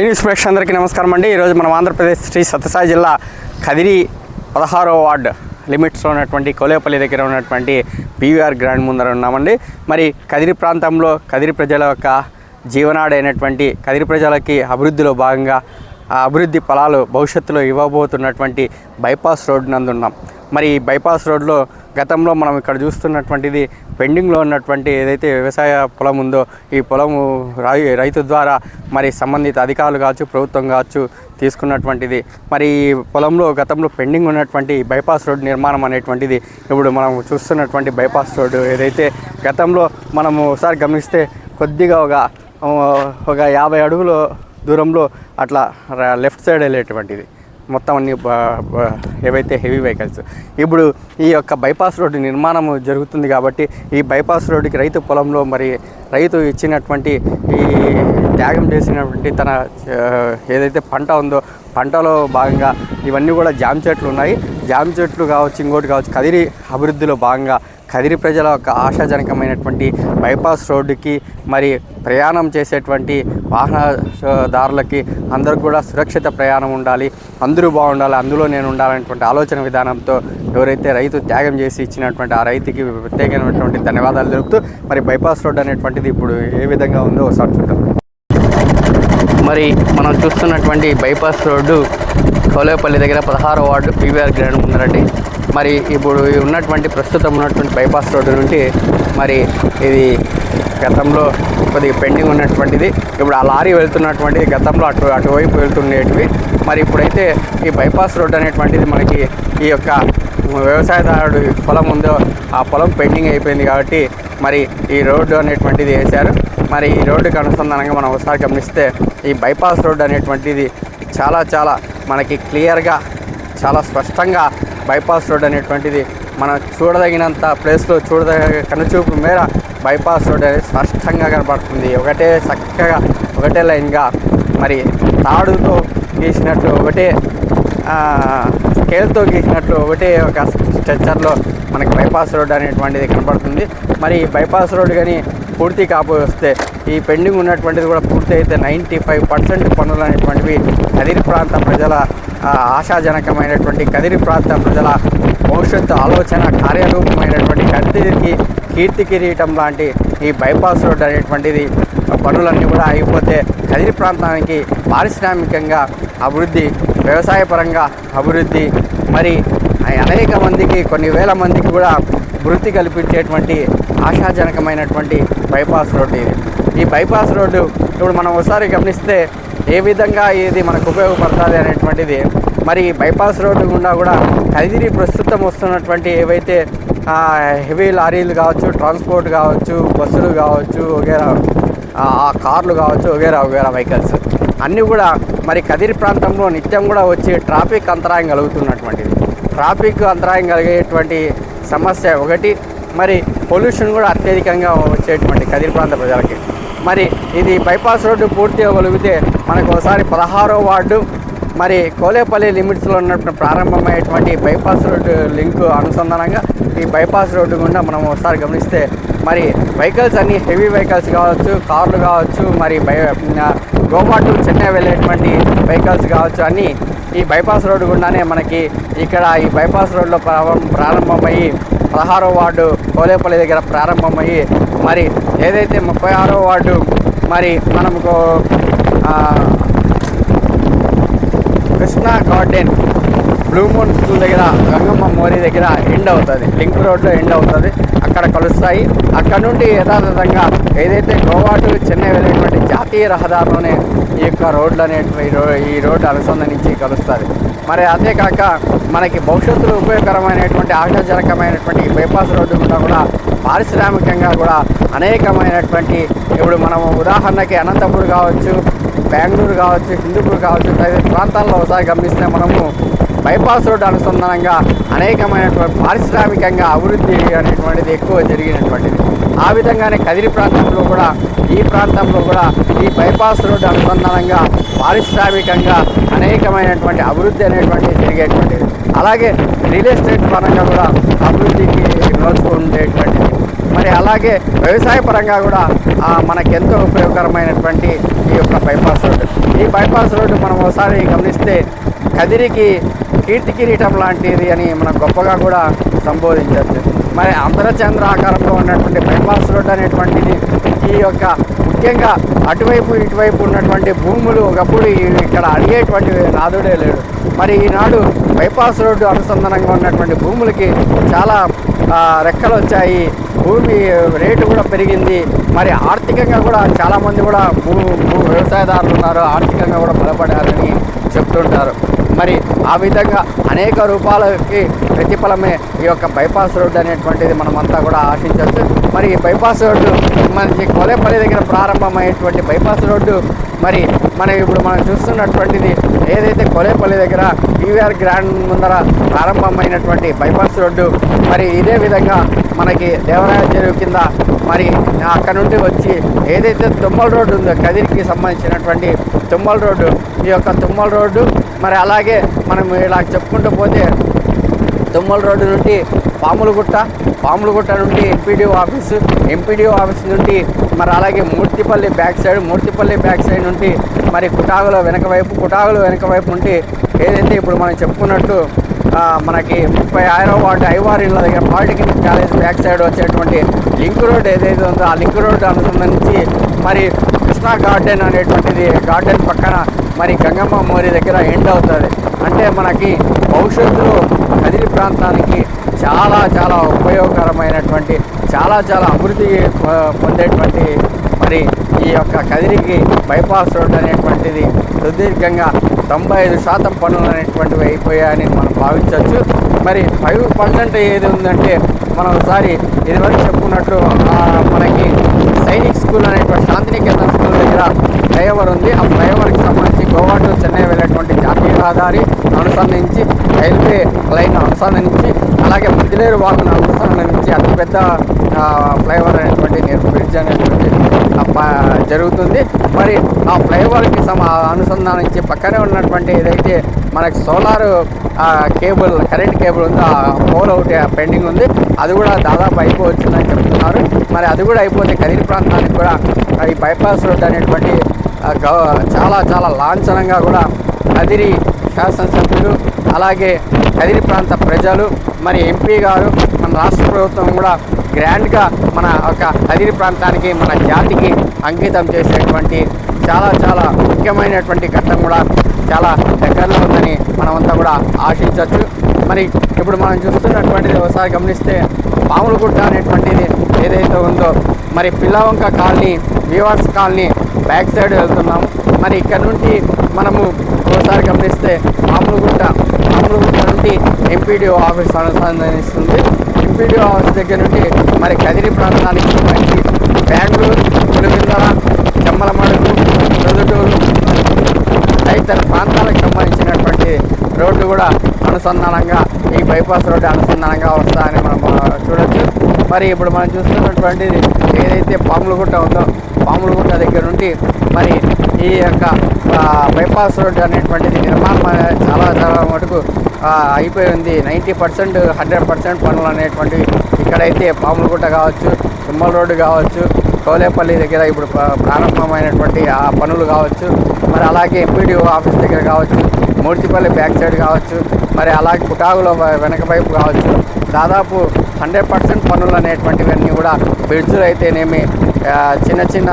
ఏ news ప్రేక్షకులందరికీ నమస్కారం అండి. ఈరోజు మనం ఆంధ్రప్రదేశ్ శ్రీ సత్యసాయి జిల్లా కదిరి పదహారో వార్డు లిమిట్స్లో ఉన్నటువంటి కోలేపల్లి దగ్గర ఉన్నటువంటి పీవీఆర్ గ్రాండ్ ముందర ఉన్నామండి. మరి కదిరి ప్రాంతంలో కదిరి ప్రజల యొక్క జీవనాడైనటువంటి కదిరి ప్రజలకి అభివృద్ధిలో భాగంగా అభివృద్ధి ఫలాలు భవిష్యత్తులో ఇవ్వబోతున్నటువంటి బైపాస్ రోడ్ నందున్నాం మరి ఈ బైపాస్ రోడ్లో గతంలో మనం ఇక్కడ చూస్తున్నటువంటిది పెండింగ్లో ఉన్నటువంటి ఏదైతే వ్యవసాయ పొలం ఉందో ఈ పొలము రై రైతు ద్వారా మరి సంబంధిత అధికారులు కావచ్చు ప్రభుత్వం కావచ్చు తీసుకున్నటువంటిది. మరి ఈ పొలంలో గతంలో పెండింగ్ ఉన్నటువంటి బైపాస్ రోడ్ నిర్మాణం అనేటువంటిది ఇప్పుడు మనం చూస్తున్నటువంటి బైపాస్ రోడ్డు ఏదైతే గతంలో మనము ఒకసారి గమనిస్తే కొద్దిగా ఒక ఒక యాభై అడుగుల దూరంలో అట్లా లెఫ్ట్ సైడ్ వెళ్ళేటువంటిది. మొత్తం అన్ని ఏవైతే హెవీ వెహికల్స్ ఇప్పుడు ఈ యొక్క బైపాస్ రోడ్డు నిర్మాణం జరుగుతుంది కాబట్టి ఈ బైపాస్ రోడ్డుకి రైతు పొలంలో మరి రైతు ఇచ్చినటువంటి ఈ త్యాగం చేసినటువంటి తన ఏదైతే పంట ఉందో పంటలో భాగంగా ఇవన్నీ కూడా జామ్ చెట్లు ఉన్నాయి. జామ చెట్లు కావచ్చు ఇంకోటి కావచ్చు కదిరి అభివృద్ధిలో భాగంగా కదిరి ప్రజల యొక్క ఆశాజనకమైనటువంటి బైపాస్ రోడ్డుకి మరి ప్రయాణం చేసేటువంటి వాహనదారులకి అందరికి కూడా సురక్షిత ప్రయాణం ఉండాలి అందరూ బాగుండాలి అందులో నేను ఉండాలనేటువంటి ఆలోచన విధానంతో ఎవరైతే రైతు త్యాగం చేసి ఇచ్చినటువంటి ఆ రైతుకి ప్రత్యేకమైనటువంటి ధన్యవాదాలు తెలుపుతూ మరి బైపాస్ రోడ్ అనేటువంటిది ఇప్పుడు ఏ విధంగా ఉందో ఒకసారి చూద్దాం. మరి మనం చూస్తున్నటువంటి బైపాస్ రోడ్డు కౌలేపల్లి దగ్గర పదహారో వార్డు పీవీఆర్ గ్రౌండ్ ఉందండి మరి ఇప్పుడు ఉన్నటువంటి ప్రస్తుతం ఉన్నటువంటి బైపాస్ రోడ్డు నుండి మరి ఇది గతంలో కొద్దిగా పెండింగ్ ఉన్నటువంటిది. ఇప్పుడు ఆ లారీ వెళ్తున్నటువంటిది గతంలో అటు అటువైపు వెళ్తుండేటివి. మరి ఇప్పుడైతే ఈ బైపాస్ రోడ్డు అనేటువంటిది మనకి ఈ యొక్క వ్యవసాయదారుడు పొలం ఉందో ఆ పొలం పెండింగ్ అయిపోయింది కాబట్టి మరి ఈ రోడ్డు అనేటువంటిది వేశారు. మరి ఈ రోడ్డుకి అనుసంధానంగా మనం ఒకసారి గమనిస్తే ఈ బైపాస్ రోడ్డు అనేటువంటిది చాలా చాలా మనకి క్లియర్గా చాలా స్పష్టంగా బైపాస్ రోడ్ అనేటువంటిది మనం చూడదగినంత ప్లేస్లో చూడదగ కనుచూపు మేర బైపాస్ రోడ్ అనేది స్పష్టంగా కనబడుతుంది ఒకటే చక్కగా ఒకటే లైన్గా మరి తాడుతో గీసినట్టు ఒకటే స్కేల్తో గీసినట్లు ఒకటే ఒక స్ట్రక్చర్లో మనకి బైపాస్ రోడ్ అనేటువంటిది కనబడుతుంది మరి ఈ బైపాస్ రోడ్ కానీ పూర్తి కాపోయి వస్తే ఈ పెండింగ్ ఉన్నటువంటిది కూడా పూర్తి అయితే నైంటీ ఫైవ్ పర్సెంట్ పనులు అనేటువంటివి కదిరి ప్రాంత ప్రజల ఆశాజనకమైనటువంటి కదిరి ప్రాంత ప్రజల భవిష్యత్తు ఆలోచన కార్యరూపమైనటువంటి కదిరికి కీర్తి కిరీటం లాంటి ఈ బైపాస్ రోడ్ అనేటువంటిది పనులన్నీ కూడా అయిపోతే కదిరి ప్రాంతానికి పారిశ్రామికంగా అభివృద్ధి వ్యవసాయపరంగా అభివృద్ధి మరి అనేక మందికి కొన్ని వేల మందికి కూడా వృత్తి కల్పించేటువంటి ఆశాజనకమైనటువంటి బైపాస్ రోడ్డు ఇది. ఈ బైపాస్ రోడ్డు ఇప్పుడు మనం ఒకసారి గమనిస్తే ఏ విధంగా ఇది మనకు ఉపయోగపడుతుంది అనేటువంటిది మరి బైపాస్ రోడ్డు గుండా కూడా కదిరి ప్రస్తుతం వస్తున్నటువంటి ఏవైతే హెవీ లారీలు కావచ్చు ట్రాన్స్పోర్ట్ కావచ్చు బస్సులు కావచ్చు వగేరా ఆ కార్లు కావచ్చు వగేరా వగేరా వెహికల్స్. అన్నీ కూడా మరి కదిరి ప్రాంతంలో నిత్యం కూడా వచ్చి ట్రాఫిక్ అంతరాయం కలుగుతున్నటువంటిది. ట్రాఫిక్ అంతరాయం కలిగేటువంటి సమస్య ఒకటి. మరి పొల్యూషన్ కూడా అత్యధికంగా వచ్చేటువంటి కదిరి ప్రాంత ప్రజలకి. మరి ఇది బైపాస్ రోడ్డు పూర్తి అవ్వగలిగితే మనకు ఒకసారి పదహారో వార్డు మరి కోలేపల్లి లిమిట్స్లో ఉన్నటువంటి ప్రారంభమయ్యేటువంటి బైపాస్ రోడ్డు లింక్ అనుసంధానంగా ఈ బైపాస్ రోడ్డు గుండా మనం ఒకసారి గమనిస్తే మరి వెహికల్స్ అన్ని హెవీ వెహికల్స్ కావచ్చు కార్లు కావచ్చు మరి బై గోవా టు చెన్నై వెళ్ళేటువంటి వెహికల్స్ కావచ్చు అన్నీ ఈ బైపాస్ రోడ్డు గుండానే మనకి ఇక్కడ ఈ బైపాస్ రోడ్లో ప్రారంభం ప్రారంభమయ్యి పదహారో వార్డు కోలేపల్లి దగ్గర ప్రారంభమయ్యి మరి ఏదైతే ముప్పై ఆరో వార్డు మరి మనకు Krishna garden blue moon school దగ్గర గంగమ్మ మోరీ దగ్గర ఎండ్ అవుతుంది. లింక్ రోడ్లో ఎండ్ అవుతుంది. అక్కడ కలుస్తాయి. అక్కడ నుండి యథాతథంగా ఏదైతే గోవా టు చెన్నై వెళ్ళేటువంటి జాతీయ రహదారిలోనే ఈ యొక్క రోడ్లు అనేటువంటి ఈ ఈ రోడ్డు అనుసంధానించి కలుస్తుంది మరి అదే కాక మనకి భవిష్యత్తులో ఉపయోగకరమైనటువంటి ఆశాజనకమైనటువంటి బైపాస్ రోడ్డు కూడా కూడా పారిశ్రామికంగా కూడా అనేకమైనటువంటి ఇప్పుడు మనము ఉదాహరణకి అనంతపురం కావచ్చు బెంగళూరు కావచ్చు హిందూపూర్ కావచ్చు తదితర ప్రాంతాల్లో ఒకసారి గమనిస్తే మనము బైపాస్ రోడ్డు అనుసంధానంగా అనేకమైనటువంటి పారిశ్రామికంగా అభివృద్ధి అనేటువంటిది ఎక్కువ జరిగినటువంటిది. ఆ విధంగానే కదిరి ప్రాంతంలో కూడా ఈ ప్రాంతంలో కూడా ఈ బైపాస్ రోడ్డు అనుసంధానంగా పారిశ్రామికంగా అనేకమైనటువంటి అభివృద్ధి అనేటువంటిది జరిగేటువంటిది. అలాగే రియల్ ఎస్టేట్ పరంగా కూడా అభివృద్ధికి నోచుకుండేటువంటిది మరి అలాగే వ్యవసాయ పరంగా కూడా మనకెంతో ఉపయోగకరమైనటువంటి ఈ యొక్క బైపాస్ రోడ్డు ఈ బైపాస్ రోడ్డు మనం ఒకసారి గమనిస్తే కదిరికి కీర్తి కిరీటం లాంటిది అని మనం గొప్పగా కూడా సంబోధించవచ్చు. మరి అంతరచంద్ర ఆకారంలో ఉన్నటువంటి బైపాస్ రోడ్డు అనేటువంటిది ఈ యొక్క ముఖ్యంగా అటువైపు ఇటువైపు ఉన్నటువంటి భూములు ఒకప్పుడు ఇక్కడ అడిగేటువంటి నాదుడే లేడు. మరి ఈనాడు బైపాస్ రోడ్డు అనుసంధానంగా ఉన్నటువంటి భూములకి చాలా రెక్కలు వచ్చాయి భూమి రేటు కూడా పెరిగింది. మరి ఆర్థికంగా కూడా చాలామంది కూడా భూ భూ వ్యవసాయదారులు ఉన్నారు. ఆర్థికంగా కూడా బలపడారని చెప్తుంటారు. మరి ఆ విధంగా అనేక రూపాలకి ప్రతిఫలమే ఈ యొక్క బైపాస్ రోడ్డు అనేటువంటిది మనమంతా కూడా ఆశించవచ్చు. మరి ఈ బైపాస్ రోడ్డు మనకి కొలేపల్లి దగ్గర ప్రారంభమైనటువంటి బైపాస్ రోడ్డు మరి మనం ఇప్పుడు మనం చూస్తున్నటువంటిది ఏదైతే కొలేపల్లి దగ్గర పీవీఆర్ గ్రాండ్ ముందర ప్రారంభమైనటువంటి బైపాస్ రోడ్డు మరి ఇదే విధంగా మనకి దేవరాయ చెరువు కింద మరి అక్కడ నుండి వచ్చి ఏదైతే తుమ్మల రోడ్డు ఉందో కదిరికి సంబంధించినటువంటి తుమ్మల రోడ్డు ఈ యొక్క తుమ్మల రోడ్డు మరి అలాగే మనం ఇలా చెప్పుకుంటూ పోతే తుమ్మల రోడ్డు నుండి పాములగుట్ట పాములగుట్ట నుండి ఎంపీడీఓ ఆఫీసు ఎంపీడీఓ ఆఫీస్ నుండి మరి అలాగే Murthipalli back side Murthipalli back side నుండి మరి కుటాగులో వెనక వైపు కుటాగులో వెనక వైపు నుండి ఏదైతే ఇప్పుడు మనం చెప్పుకున్నట్టు మనకి ముప్పై ఆరో వాటి ఐవారి ఇళ్ళ దగ్గర పాలిటెక్నిక్ కాలేజ్ బ్యాక్ సైడ్ వచ్చేటువంటి లింక్ రోడ్ ఏదైతే ఉందో ఆ లింక్ రోడ్ అనుసంధానించి మరి కృష్ణా గార్డెన్ అనేటువంటిది గార్డెన్ పక్కన మరి గంగమ్మ మోరి దగ్గర ఎండ్ అవుతుంది. అంటే మనకి భవిష్యత్తులో కదిరి ప్రాంతానికి చాలా చాలా ఉపయోగకరమైనటువంటి చాలా చాలా అభివృద్ధి పొందేటువంటి మరి ఈ యొక్క కదిరికి బైపాస్ రోడ్ అనేటువంటిది సుదీర్ఘంగా తొంభై ఐదు శాతం పనులు అనేటువంటివి అయిపోయాయని మనం భావించవచ్చు. మరి ఫైవ్ పర్సెంట్ ఏది ఉందంటే మనం ఒకసారి ఇదివరకు చెప్పుకున్నట్టు మనకి సైనిక్ స్కూల్ అనేటువంటి శాంతినికేతన్ స్కూల్ దగ్గర ఫ్లైఓవర్ ఉంది. ఆ ఫ్లైఓవర్కి సంబంధించి గోవా టు చెన్నై వెళ్ళేటువంటి జాతీయ రహదారి అనుసంధానించి రైల్వే లైన్ అనుసంధానించి అలాగే మధ్యలేరు వాళ్ళని అనుసంధించి అతిపెద్ద ఫ్లైఓవర్ అనేటువంటి నేర్ బ్రిడ్జ్ అనేటువంటి ప- జరుగుతుంది. మరి ఆ ఫ్లైఓవర్కి సమ అనుసంధానించి పక్కనే ఉన్నటువంటి ఏదైతే మనకి సోలార్ కేబుల్ కరెంట్ కేబుల్ ఉందో ఆ పోల్ ఒకటి పెండింగ్ ఉంది. అది కూడా దాదాపు అయిపోవచ్చిందని చెప్తున్నారు. మరి అది కూడా అయిపోతే కదిరి ప్రాంతానికి కూడా ఈ బైపాస్ రోడ్ అనేటువంటి చాలా చాలా లాంఛనంగా కూడా కదిరి శాసనసభ్యులు అలాగే కదిరి ప్రాంత ప్రజలు మరి ఎంపీ గారు మన రాష్ట్ర ప్రభుత్వం కూడా గ్రాండ్గా మన ఒక కదిరి ప్రాంతానికి మన జాతికి అంకితం చేసేటువంటి చాలా చాలా ముఖ్యమైనటువంటి ఘట్టం కూడా చాలా దగ్గరలో ఉందని మనమంతా కూడా ఆశించవచ్చు మరి ఇప్పుడు మనం చూస్తున్నటువంటిది ఒకసారి గమనిస్తే పాములగుట్ట అనేటువంటిది ఏదైతే ఉందో మరి Pillavanka colony weavers colony back side వెళ్తున్నాము. మరి ఇక్కడ నుండి మనము ఒకసారి గమనిస్తే పాములగుట్ట పాములగుట్ట నుండి ఎంపీడీఓ ఆఫీస్ అనుసంధానిస్తుంది. ఎంపీడీఓ ఆఫీస్ దగ్గర నుండి మరి కదిరి ప్రాంతానికి సంబంధించి బెంగళూరు పులివెందల చెమ్మలమడుగు ప్రొద్దుటూరు తదితర ప్రాంతాలకు సంబంధించినటువంటి రోడ్డు కూడా అనుసంధానంగా ఈ బైపాస్ రోడ్డు అనుసంధానంగా వస్తాయని మనం చూడొచ్చు. మరి ఇప్పుడు మనం చూస్తున్నటువంటిది ఏదైతే పాములగుట్ట ఉందో పాములగుట్ట దగ్గర నుండి మరి ఈ యొక్క బైపాస్ రోడ్డు అనేటువంటిది నిర్మాణం చాలా చాలా మటుకు అయిపోయింది. అయిపోయి ఉంది నైంటీ పర్సెంట్ హండ్రెడ్ పర్సెంట్ పనులు అనేటువంటివి ఇక్కడైతే పాములగుట్ట కావచ్చు తుమ్మల రోడ్డు కావచ్చు కోలేపల్లి దగ్గర ఇప్పుడు ప్రారంభమైనటువంటి ఆ పనులు కావచ్చు మరి అలాగే ఎంపీడీఓ ఆఫీస్ దగ్గర కావచ్చు మూర్తిపల్లి బ్యాక్ సైడ్ కావచ్చు మరి అలాగే కుటాగులో వెనక వైపు కావచ్చు దాదాపు హండ్రెడ్ పర్సెంట్ పనులు అనేటువంటివన్నీ కూడా బ్రిడ్జులు అయితేనేమి చిన్న చిన్న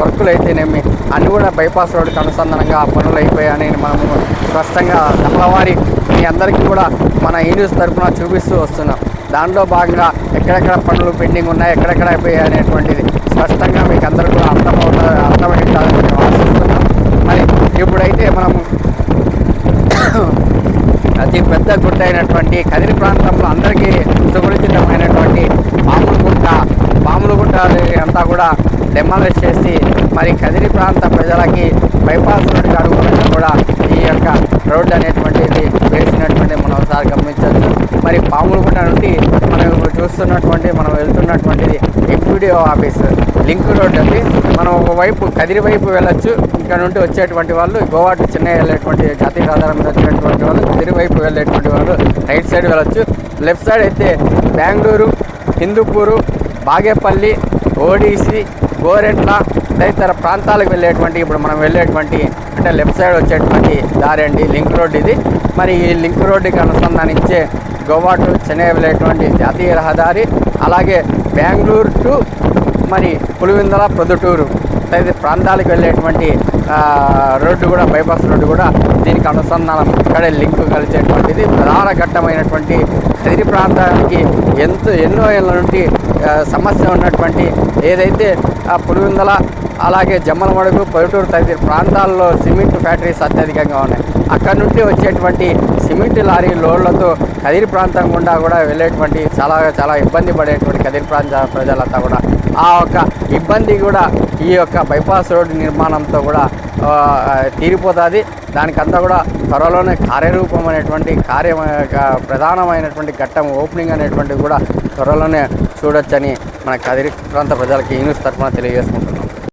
వర్కులు అయితేనేమి అన్నీ కూడా బైపాస్ రోడ్డుకి అనుసంధానంగా ఆ పనులు అయిపోయాయని మనము స్పష్టంగా దమలవారి మీ అందరికీ కూడా మన ఈ న్యూస్ తరఫున చూపిస్తూ వస్తున్నాం. దాంట్లో భాగంగా ఎక్కడెక్కడ పనులు పెండింగ్ ఉన్నాయి ఎక్కడెక్కడ అయిపోయాయి అనేటువంటిది స్పష్టంగా మీకు అందరికీ కూడా అర్థమవుతుంది అర్థమవుతుందని మేము ఆశిస్తున్నాం మరి ఇప్పుడైతే మనము అతి పెద్ద గుట్ట అయినటువంటి కదిరి ప్రాంతంలో అందరికీ సుపరిచితమైనటువంటి పాములగుట్ట పాములగుట్ట అంతా కూడా డెమాలిష్ చేసి మరి కదిరి ప్రాంత ప్రజలకి బైపాస్ రోడ్డుకి అనుగుణంగా కూడా ఈ యొక్క రోడ్డు అనేటువంటిది వేసినటువంటి మనం ఒకసారి గమనించవచ్చు. మరి పాములగుట్ట నుండి మనం చూస్తున్నటువంటి మనం వెళ్తున్నటువంటిది ఎంపీడీఓ ఆఫీస్ లింక్ రోడ్ అండి. మనం ఒకవైపు కదిరి వైపు వెళ్ళొచ్చు ఇక్కడ నుండి వచ్చేటువంటి వాళ్ళు గోవా టు చెన్నై వెళ్ళేటువంటి జాతీయ రాజధాని వచ్చేటువంటి వాళ్ళు కదిరి వైపు వెళ్ళేటువంటి వాళ్ళు రైట్ సైడ్ వెళ్ళొచ్చు. లెఫ్ట్ సైడ్ అయితే బెంగళూరు హిందూపూరు బాగేపల్లి ఓడిసి గోరెట్ల తదితర ప్రాంతాలకు వెళ్ళేటువంటి ఇప్పుడు మనం వెళ్ళేటువంటి అంటే లెఫ్ట్ సైడ్ వచ్చేటువంటి దారి అండి లింక్ రోడ్ ఇది. మరి ఈ లింక్ రోడ్డుకి అనుసంధానించే గోవా టు చెన్నై వెళ్ళేటువంటి జాతీయ రహదారి అలాగే బెంగళూరు టు మరి పులివిందల ప్రొద్దుటూరు తదితర ప్రాంతాలకు వెళ్ళేటువంటి రోడ్డు కూడా బైపాస్ రోడ్డు కూడా దీనికి అనుసంధానం ఇక్కడే లింక్ కలిసేటువంటిది ప్రధాన ఘట్టమైనటువంటి కదిరి ప్రాంతానికి ఎంతో ఎన్నో ఏళ్ళ నుండి సమస్య ఉన్నటువంటి ఏదైతే పులివిందల అలాగే జమ్మలమడుగు పొరుటూరు తదితర ప్రాంతాల్లో సిమెంట్ ఫ్యాక్టరీస్ అత్యధికంగా ఉన్నాయి. అక్కడ నుండి వచ్చేటువంటి సిమెంట్ లారీ లోడ్లతో కదిరి ప్రాంతం గుండా కూడా వెళ్ళేటువంటి చాలా చాలా ఇబ్బంది పడేటువంటి కదిరి ప్రాంత ప్రజలంతా కూడా. ఆ యొక్క ఇబ్బంది కూడా ఈ యొక్క బైపాస్ రోడ్డు నిర్మాణంతో కూడా తీరిపోతుంది. దానికంతా కూడా త్వరలోనే కార్యరూపం అనేటువంటి కార్య ప్రధానమైనటువంటి ఘట్టం ఓపెనింగ్ అనేటువంటిది కూడా త్వరలోనే చూడొచ్చని మన కదిరి ప్రాంత ప్రజలకి ఈ న్యూస్ తరఫున తెలియజేసుకుంటున్నాం.